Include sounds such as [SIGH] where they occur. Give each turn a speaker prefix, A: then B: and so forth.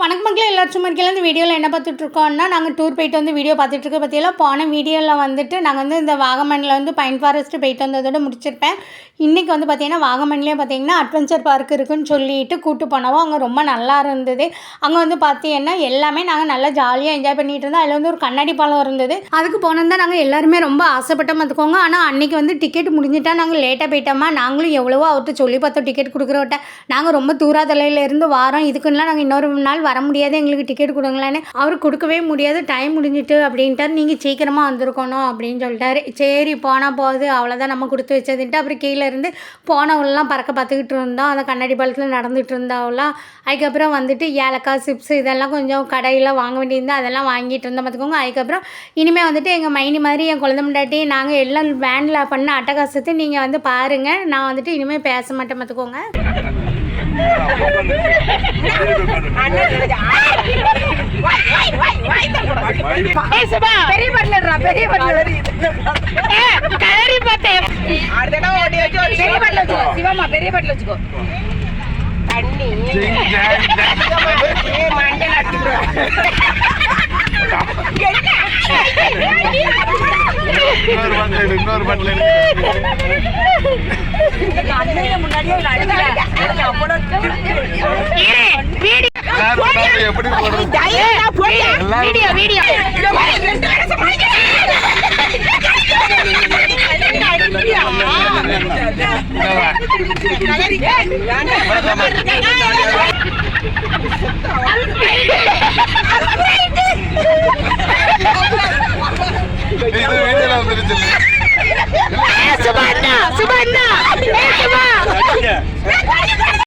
A: வணக்கம் மக்களே எல்லாரும் சும்மா இந்த வீடியோவில் என்ன பார்த்துட்ருக்கோம்னா நாங்கள் டூர் போயிட்டு வந்து வீடியோ பார்த்துட்ருக்க பற்றியெல்லாம் போன வீடியோவில் வந்துட்டு நாங்கள் வந்து இந்த வாகமனில் வந்து பைன் ஃபாரஸ்ட்டு போயிட்டு வந்ததோட முடிச்சிருப்பேன். இன்றைக்கி வந்து பார்த்திங்கன்னா வாகமன்லேயே பார்த்தீங்கன்னா அட்வென்ச்சர் பார்க் இருக்குன்னு சொல்லிட்டு கூட்டு போனோம் அங்கே ரொம்ப நல்லா இருந்தது. அங்கே வந்து பார்த்தீங்கன்னா எல்லாமே நாங்கள் நல்லா ஜாலியாக என்ஜாய் பண்ணிகிட்டு இருந்தோம். அதில் வந்து ஒரு கண்ணாடி பாலம் இருந்தது. அதுக்கு போனோம் தான் நாங்கள் எல்லாருமே ரொம்ப ஆசைப்பட்டோம் பார்த்துக்கோங்க. ஆனால் அன்றைக்கி வந்து டிக்கெட் முடிஞ்சிட்டா நாங்கள் லேட்டாக போயிட்டோமா? நாங்களும் எவ்வளவோ அவர்கிட்ட சொல்லி பார்த்தோம் டிக்கெட் கொடுக்குறவட்ட நாங்கள் ரொம்ப தூராதலையில தலையிலேருந்து வாரோம். இதுக்குன்னா நாங்கள் இன்னொரு நாள் வர முடியாது எங்களுக்கு டிக்கெட் கொடுங்களேன்னு. அவர் கொடுக்கவே முடியாது டைம் முடிஞ்சிட்டு அப்படின்ட்டார். நீங்கள் சீக்கிரமாக வந்திருக்கணும் அப்படின்னு சொல்லிட்டாரு. சரி போனால் போகுது அவ்வளோதான் நம்ம கொடுத்து வச்சதுன்ட்டு அப்புறம் கீழே இருந்து போனவங்களாம் பறக்க பார்த்துக்கிட்டு இருந்தோம் அந்த கண்ணாடி பாலத்தில் நடந்துகிட்டு இருந்தவங்களாம் அதுக்கப்புறம் வந்துட்டு ஏலக்காய் சிப்ஸ் இதெல்லாம் கொஞ்சம் கடையில் வாங்க வேண்டியிருந்தா அதெல்லாம் வாங்கிட்டு இருந்தோம் பார்த்துக்கோங்க. அதுக்கப்புறம் இனிமேல் வந்துட்டு எங்கள் மைனி மாதிரி என் குழந்தை முண்டாட்டி நாங்கள் எல்லாம் வேனில் பண்ண அட்டகாசத்தை நீங்கள் வந்து பாருங்கள் நான் வந்துட்டு இனிமேல் பேச மாட்டேன் பார்த்துக்கோங்க. [LAUGHS]
B: பெரிய பட்லர்ரா பெரிய பட்லர் கலரி பார்த்தேன் அடுத்த இடம் ஓடி வச்சு ஒரு பெரிய பட்ல வச்சுக்கோ சிவமா பெரிய பட்ல வச்சுக்கோ தண்ணி ஏ மண்டை
C: இன்னொரு பாட்டில் எடு, எப்படி.
B: வீடியோ வீடியோ
C: இது வீடியோல வந்துருச்சு